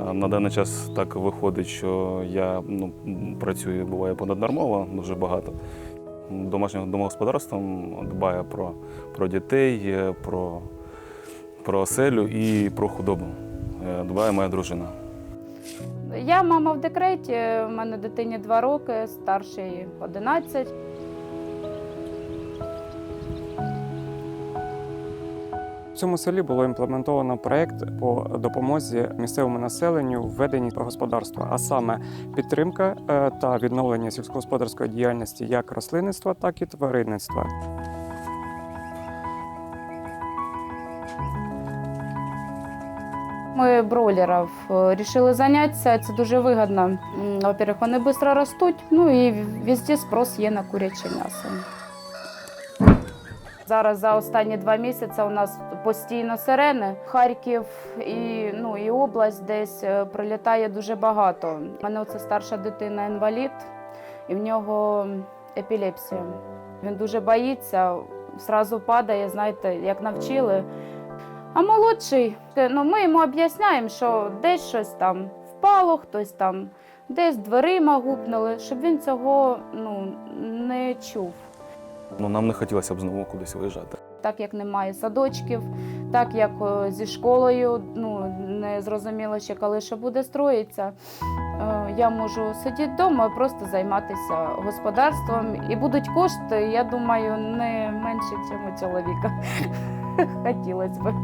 Е, На даний час так виходить, що я ну, працюю, буває понаднормово, дуже багато. Домашнім домогосподарством дбаю про, про дітей, е, про, про оселю і про худобу. Е, Дбає моя дружина. Я мама в декреті, у мене дитині 2 роки, старшій 11. Цьому селі було імплементовано проект по допомозі місцевому населенню в веденні господарства, а саме підтримка е, та відновлення сільськогосподарської діяльності як рослинництва, так і тваринництва. Ми бройлерів вирішили зайнятися, це дуже вигідно. Во-первых, вони швидко ростуть, ну і везде спрос є на куряче м'ясо. Зараз за останні два місяці у нас постійно сирени. Харків і, ну, і область десь е, прилітає дуже багато. У мене оце старша дитина інвалід, і в нього епілепсія. Він дуже боїться, зразу падає, знаєте, як навчили. А молодший, е, ну ми йому об'ясняємо, що десь щось там впало, хтось там десь дверима гупнули, щоб він цього ну, не чув. Ну, нам не хотілося б знову кудись виїжджати. Так як немає садочків, так як е, зі школою ну, не зрозуміло ще коли що буде строїтися. Е, Я можу сидіти вдома просто займатися господарством. І будуть кошти, я думаю, не менше, ніж у чоловіка. Хотілося б.